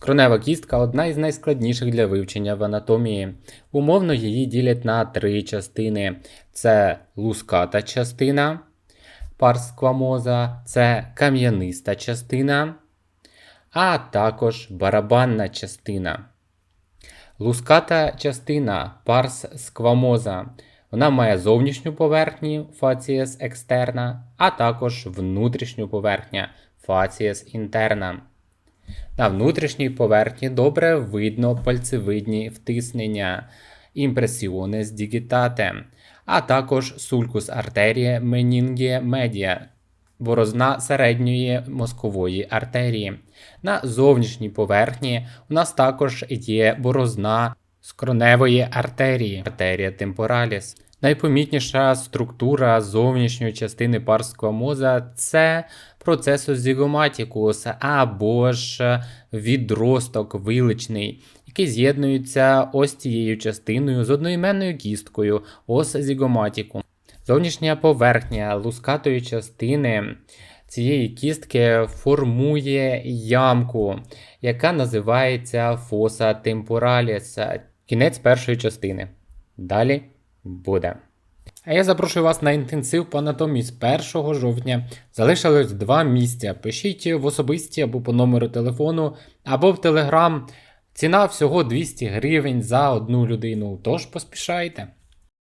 Скронева кістка одна із найскладніших для вивчення в анатомії. Умовно її ділять на три частини: це луската частина, парс сквамоза, це кам'яниста частина, а також барабанна частина. Луската частина парс сквамоза. Вона має зовнішню поверхню фацієс екстерна, а також внутрішню поверхню фацієс інтерна. На внутрішній поверхні добре видно пальцевидні втиснення, імпресіонес дігітате, а також сулькус артерія менінгія медіа, борозна середньої мозкової артерії. На зовнішній поверхні у нас також є борозна скроневої артерії, артерія темпораліс. Найпомітніша структура зовнішньої частини парського моза це процесус зігоматікус або ж відросток виличний, який з'єднується ось цією частиною з одноіменною кісткою ос зігоматіку. Зовнішня поверхня лускатої частини цієї кістки формує ямку, яка називається фоса темпораліс. Кінець першої частини. Далі буде. А я запрошую вас на інтенсив по анатомії з 1 жовтня. Залишилось два місця. Пишіть в особисті або по номеру телефону, або в телеграм. Ціна всього 200 гривень за одну людину. Тож поспішайте.